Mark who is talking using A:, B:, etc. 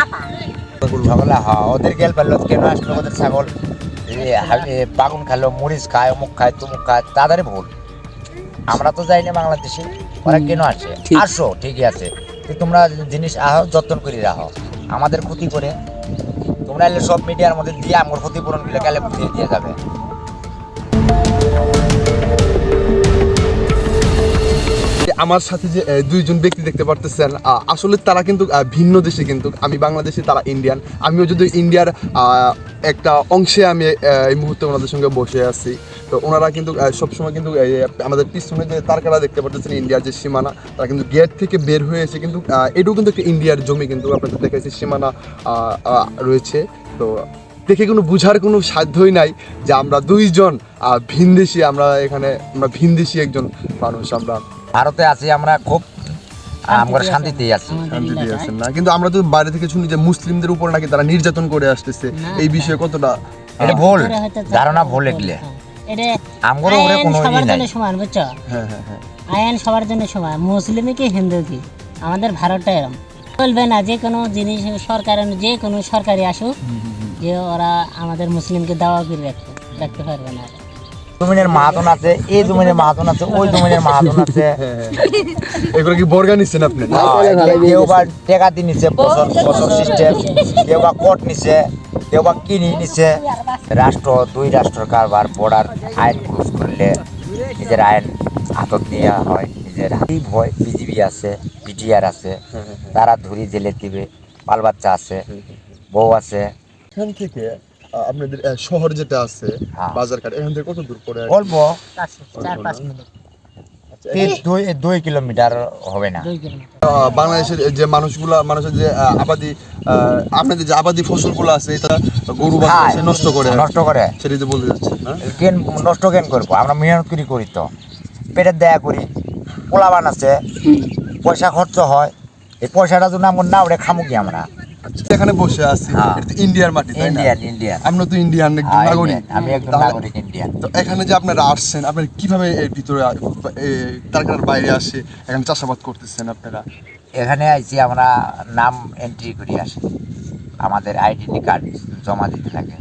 A: সকলে ওদের গেল পারল কেন আসলো ওদের ছাগল? বাগুন খালো মরিচ খায় অমুক খায় তুমুক খায় তাদেরই ভুল। আমরা তো যাই না বাংলাদেশে ওরা কেন আসে? আসো ঠিকই আছে। তোমরা জিনিস আহ যত্ন করে রাখো। আমাদের ক্ষতি করে। তোমরা এলে সব মিডিয়ার মধ্যে দিয়ে আমার ক্ষতিপূরণগুলো গেলে দিয়ে যাবে।
B: আমার সাথে যে দুইজন ব্যক্তি দেখতে পারতেছেন আসলে তারা কিন্তু ভিন্ন দেশে কিন্তু, আমি বাংলাদেশে, তারা ইন্ডিয়ান আমিও যদি ইন্ডিয়ার একটা অংশে আমি এই মুহূর্তে ওনাদের সঙ্গে বসে আছি। তো ওনারা কিন্তু সবসময় কিন্তু আমাদের পিছনে যে তারকারা দেখতে পারতেছেন ইন্ডিয়ার যে সীমানা, তারা কিন্তু গেট থেকে বের হয়ে এসে কিন্তু এটাও কিন্তু একটা ইন্ডিয়ার জমি কিন্তু আপনাদের দেখাইছে, সীমানা রয়েছে। তো দেখে কোনো বুঝার কোনো সাধ্যই নাই যে আমরা দুইজন ভিনদেশি, আমরা এখানে, আমরা ভিনদেশি একজন মানুষ, আমরা
A: ভারতে আছি আমরা খুব আমরা শান্তিতেই আছি।
B: শান্তি দিয়ে আছেন না? কিন্তু আমরা তো বাইরে থেকে শুনি যে মুসলিমদের উপর নাকি তারা নির্যাতন করে আসতেছে। এই বিষয়ে কতটা
A: এটা ভুল। ধারণা ভুল এগুলো।
C: হ্যাঁ। এটা
A: আমগরও ওরে কোনো
C: সবার জন্য সমান বুঝছ?
B: হ্যাঁ হ্যাঁ হ্যাঁ।
C: আইন সবার জন্য সমান মুসলিম কি হিন্দু কি? আমাদের ভারতটা এরকম বলবে না যে কোনো জিনিস সরকার যে কোনো সরকারি আসুক যে ওরা আমাদের মুসলিমকে দাওয়া করে রাখতে রাখতে পারবে না।
A: জমিনের মাহাতন আছে এই জমিনের মাহাতন আছে ওই জমিনের মাহাতন আছে।
B: এগুলো কি বর্গা নিচ্ছেন আপনি?
A: কেউ বা টেকা দিয়ে নিছে বছর বছর সিস্টেম কেউ বা কোর্ট নিছে কেউ বা কিনি নিছে। রাষ্ট্র দুই রাষ্ট্র কারবার বর্ডার আইন ক্রুজ করলে নিজের আইন হাতত নেওয়া হয়। নিজের হাতেই ভয় বিজিবি আছে পিটিআর আছে তারা ধরি জেলে দিবে বাল বাচ্চা আছে বউ আছে।
B: আপনাদের শহর যেটা আছে
A: হ্যাঁ।
B: বাজারঘাট এখান থেকে কত দূর পড়ে
A: অল্প।
C: চার পাঁচ মিনিট
B: আচ্ছা,
A: দুই কিলোমিটার হবে না।
B: বাংলাদেশের যে মানুষগুলা মানুষের যে আবাদি আপনাদের যে আবাদি ফসলগুলো আছে এটা গরু বাছুর নষ্ট করে।
A: নষ্ট করে।
B: সেটাই তো বলতে যাচ্ছেন না?
A: কেন নষ্ট কেন করব? আমরা মেহনত করি করি তো। পেটের দেয়া করি। পোলাবান আছে। পয়সা খরচ হয়। এই পয়সাটা যদি আমার না ওটা খামু কি আমরা।
B: এখানে বসে আছি।
A: হ্যাঁ।
B: এটা ইন্ডিয়ার মাটি তাই না?
A: ইন্ডিয়ান
B: আমরা তো ইন্ডিয়ান একজন
A: হ্যাঁ,
B: নাগরিক।
A: আমি একজন নাগরিক ইন্ডিয়ান।
B: তো এখানে যে আপনারা আসছেন আপনারা কীভাবে এর ভিতরে তারকার বাইরে আসে? এখানে চাষাবাদ করতেছেন আপনারা?
A: এখানে আইছি আমরা নাম এন্ট্রি করি আসি আমাদের আইডেন্টি কার্ড জমা দিতে লাগে